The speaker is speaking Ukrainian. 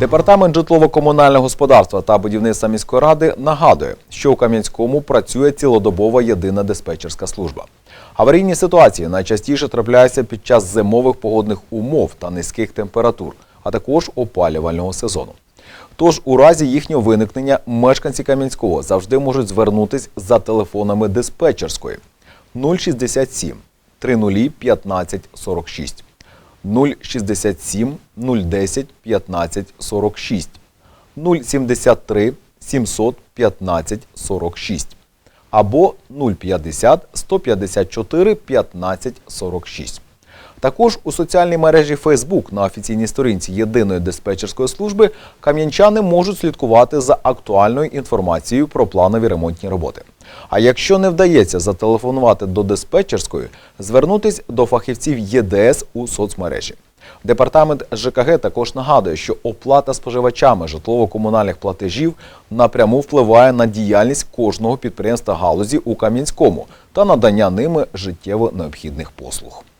Департамент житлово-комунального господарства та будівництва міської ради нагадує, що у Кам'янському працює цілодобова єдина диспетчерська служба. Аварійні ситуації найчастіше трапляються під час зимових погодних умов та низьких температур, а також опалювального сезону. Тож у разі їхнього виникнення мешканці Кам'янського завжди можуть звернутись за телефонами диспетчерської 067 30 15 46. 067 010 15 46, 073 715 46 або 050 154 15 46. Також у соціальній мережі Facebook на офіційній сторінці єдиної диспетчерської служби кам'янчани можуть слідкувати за актуальною інформацією про планові ремонтні роботи. А якщо не вдається зателефонувати до диспетчерської, звернутись до фахівців ЄДС у соцмережі. Департамент ЖКГ також нагадує, що оплата споживачами житлово-комунальних платежів напряму впливає на діяльність кожного підприємства галузі у Кам'янському та надання ними життєво необхідних послуг.